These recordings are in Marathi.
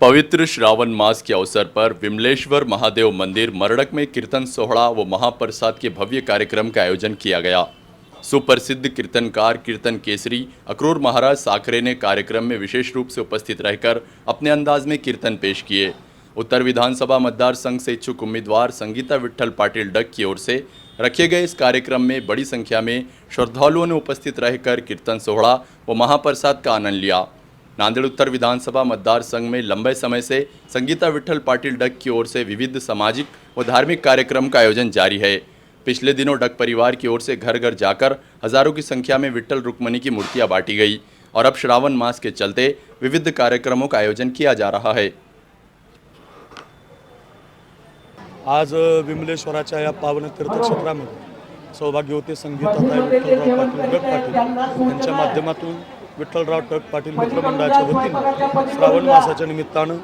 पवित्र श्रावण मास के अवसर पर विमलेश्वर महादेव मंदिर, मरड़क में कीर्तन सोहड़ा व महाप्रसाद के भव्य कार्यक्रम का आयोजन किया गया। सुप्रसिद्ध कीर्तनकार कीर्तन केसरी अक्रूर महाराज साखरे ने कार्यक्रम में विशेष रूप से उपस्थित रहकर अपने अंदाज में कीर्तन पेश किए। उत्तर विधानसभा मतदार संघ से इच्छुक उम्मीदवार संगीता विट्ठल पाटिल डग की ओर से रखे गए इस कार्यक्रम में बड़ी संख्या में श्रद्धालुओं ने उपस्थित रहकर कीर्तन सोहड़ा व महाप्रसाद का आनंद लिया। नांदेड़ उत्तर विधानसभा मतदार संघ में लंबे समय से संगीता विठल पाटिल डग की ओर से विविध सामाजिक व धार्मिक कार्यक्रम का आयोजन जारी है। पिछले दिनों डग परिवार की ओर से घर घर जाकर हज़ारों की संख्या में विट्ठल रुक्मणी की मूर्तियाँ बांटी गई और अब श्रावण मास के चलते विविध कार्यक्रमों का आयोजन किया जा रहा है। आज विमलेश्वराच्या या पावन तीर्थक्षेत्रामध्ये सौभाग्यवती संगीताताई विठ्ठलराव पाटील डग पाटील यांच्या माध्यमातून विठ्ठलराव टक पाटील मित्रमंडळाच्या वतीनं श्रावण मासाच्या निमित्तानं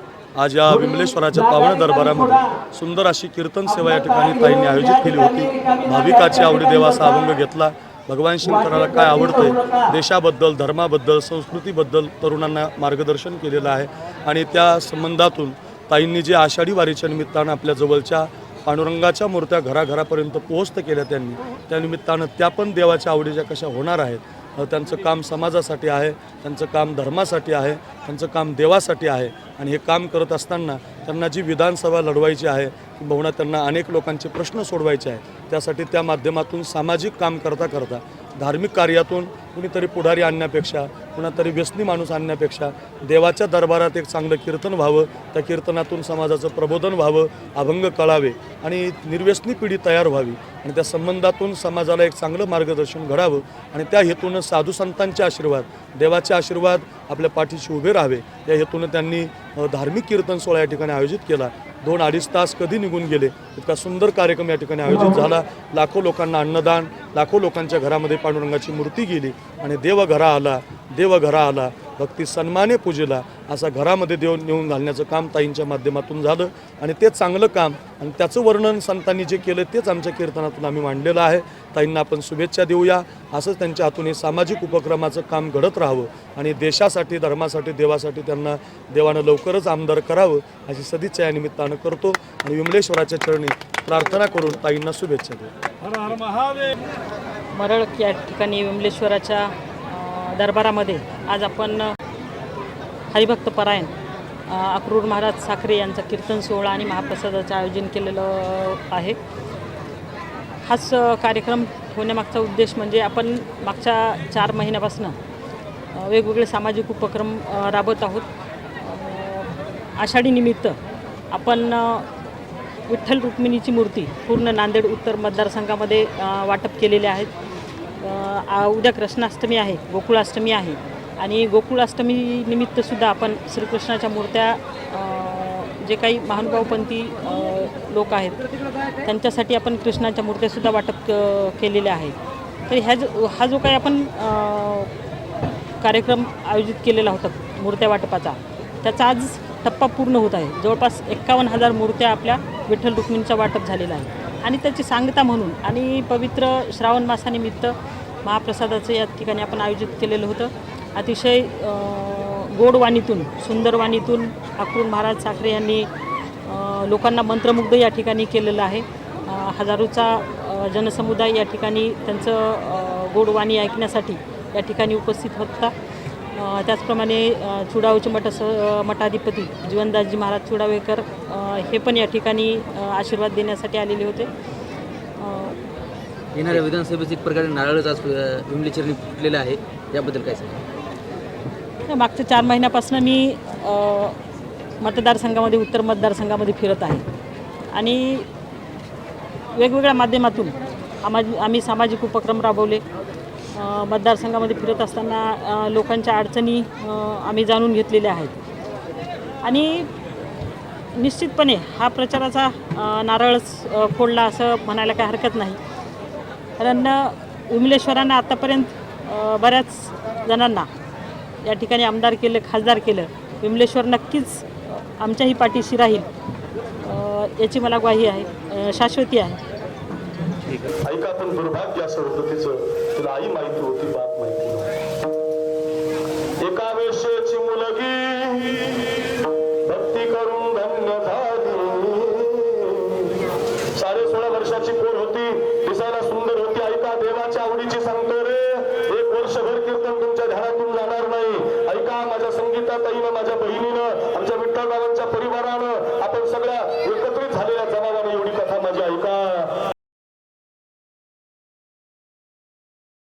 आज या विमलेश्वराच्या पावन दरबारामध्ये सुंदर अशी कीर्तन सेवा या ठिकाणी ताईंनी आयोजित केली होती. भाविकाची आवडी देवाचा अभंग घेतला. भगवान शंकराला काय आवडतंय? देशाबद्दल धर्माबद्दल संस्कृतीबद्दल तरुणांना मार्गदर्शन केलेलं आहे. आणि त्या संबंधातून ताईंनी जे आषाढी वारीच्या निमित्तानं आपल्या जवळच्या पांडुरंगाच्या मूर्त्या घराघरापर्यंत पोहोचत केल्या त्यांनी त्या निमित्तानं त्या पण देवाच्या आवडीच्या कशा होणार आहेत? त्यांचं काम समाजासाठी आहे त्यांचं काम धर्मासाठी आहे त्यांचं काम देवासाठी आहे. आणि हे काम करत असताना त्यांना जी विधानसभा लढवायची आहे किंबहुना त्यांना अनेक लोकांचे प्रश्न सोडवायचे आहे. त्यासाठी त्या माध्यमातून सामाजिक काम करता करता धार्मिक कार्यातून कुणीतरी पुढारी आणण्यापेक्षा कुणातरी व्यसनी माणूस आणण्यापेक्षा देवाच्या दरबारात एक चांगलं कीर्तन व्हावं त्या कीर्तनातून समाजाचं प्रबोधन व्हावं अभंग कळावे आणि निर्व्यसनी पिढी तयार व्हावी आणि त्या संबंधातून समाजाला एक चांगलं मार्गदर्शन घडावं आणि त्या हेतूनं साधू संतांचे आशीर्वाद देवाचे आशीर्वाद आपल्या पाठीशी उभे राहावे. या हेतूनं त्यांनी धार्मिक कीर्तन सोहळा या ठिकाणी आयोजित केला. दोन अडीच तास कधी निघून गेले? इतका सुंदर कार्यक्रम या ठिकाणी आयोजित झाला. लाखो लोकांना अन्नदान लाखो लोकांच्या घरामध्ये पांडुरंगाची मूर्ती गेली आणि देव घरा आला. देव घरा आला भक्ती सन्माने पूजेला असा घरामध्ये देव नेऊन घालण्याचं काम ताईंच्या माध्यमातून झालं. आणि ते चांगलं काम आणि त्याचं वर्णन संतांनी जे केलं तेच आमच्या कीर्तनातून आम्ही मांडलेलं आहे. ताईंना आपण शुभेच्छा देऊया. असंच त्यांच्या हातून हे सामाजिक उपक्रमाचं काम घडत राहावं आणि देशासाठी धर्मासाठी देवासाठी त्यांना देवानं लवकरच आमदार करावं अशी सदिच्छा या निमित्तानं करतो आणि विमलेश्वराच्या चरणी प्रार्थना करून ताईंना शुभेच्छा देतो. मरळक या ठिकाणी विमलेश्वराच्या दरबारामध्ये आज आपण हरिभक्त परायण अक्रूर महाराज साखरे यांचा कीर्तन सोहळा आणि महाप्रसादाचं आयोजन केलेलं आहे. हाच कार्यक्रम होण्यामागचा उद्देश म्हणजे आपण मागच्या चार महिन्यापासून वेगवेगळे सामाजिक उपक्रम राबवत आहोत. आषाढीनिमित्त आषाढी निमित्त आपण विठ्ठल रुक्मिणीची मूर्ती पूर्ण नांदेड उत्तर मतदारसंघामध्ये वाटप केलेले आहेत उद्या कृष्णाष्टमी आहे गोकुळाष्टमी आहे. आणि गोकुळाष्टमी निमित्तसुद्धा आपण श्रीकृष्णाच्या मूर्त्या जे काही महानुभावपंथी लोक आहेत त्यांच्यासाठी आपण कृष्णाच्या मूर्त्यासुद्धा वाटप केलेल्या आहे तर ह्या जो हा जो काही आपण कार्यक्रम आयोजित केलेला होता मूर्त्या वाटपाचा त्याचा आज टप्पा पूर्ण होत आहे. जवळपास एक्कावन्न हजार मूर्त्या आपल्या विठ्ठल रुक्मिणीचा वाटप झालेला आहे आणि त्याची सांगता म्हणून. आणि पवित्र श्रावण मासानिमित्त महाप्रसादाचं या ठिकाणी आपण आयोजित केलेलं होतं. अतिशय गोडवाणीतून गोड वाणीतून सुंदर वाणीतून महाराज साखरे यांनी लोकांना मंत्रमुग्ध या ठिकाणी केलेलं आहे. हजारोचा जनसमुदाय या ठिकाणी त्यांचं गोडवाणी ऐकण्यासाठी या ठिकाणी उपस्थित होता. त्याचप्रमाणे चुडावचे मठ स मठाधिपती जीवनदासजी महाराज चुडावेकर हे पण या ठिकाणी आशीर्वाद देण्यासाठी आलेले होते. येणाऱ्या विधानसभेचे एक प्रकारे नारळच आज विमलेचरणी फुटलेलं आहे. याबद्दल काय सांगा मागच्या चार महिन्यापासून मी मतदारसंघामध्ये उत्तर मतदारसंघामध्ये फिरत आहे. आणि वेगवेगळ्या माध्यमातून आम्हा आम्ही सामाजिक उपक्रम राबवले. मतदारसंघामध्ये फिरत असताना लोकांच्या अडचणी आम्ही जाणून घेतलेल्या आहेत. आणि निश्चितपणे हा प्रचाराचा नारळच फोडला असं म्हणायला काही हरकत नाही. कारण अ, आत्तापर्यंत बऱ्याच जणांना या ठिकाणी आमदार केलं खासदार केलं विमलेश्वर नक्कीच आमच्याही पाठीशी राहील. याची मला ग्वाही आहे शाश्वती आहे. ऐका पण दुर्भाग्य असं होतं तिचं. तुला आई माहिती होती बाप माहिती ताईनं माझ्या बहिणीनं आमच्या विठ्ठल परिवारानं आपण सगळ्या एकत्रित झालेल्या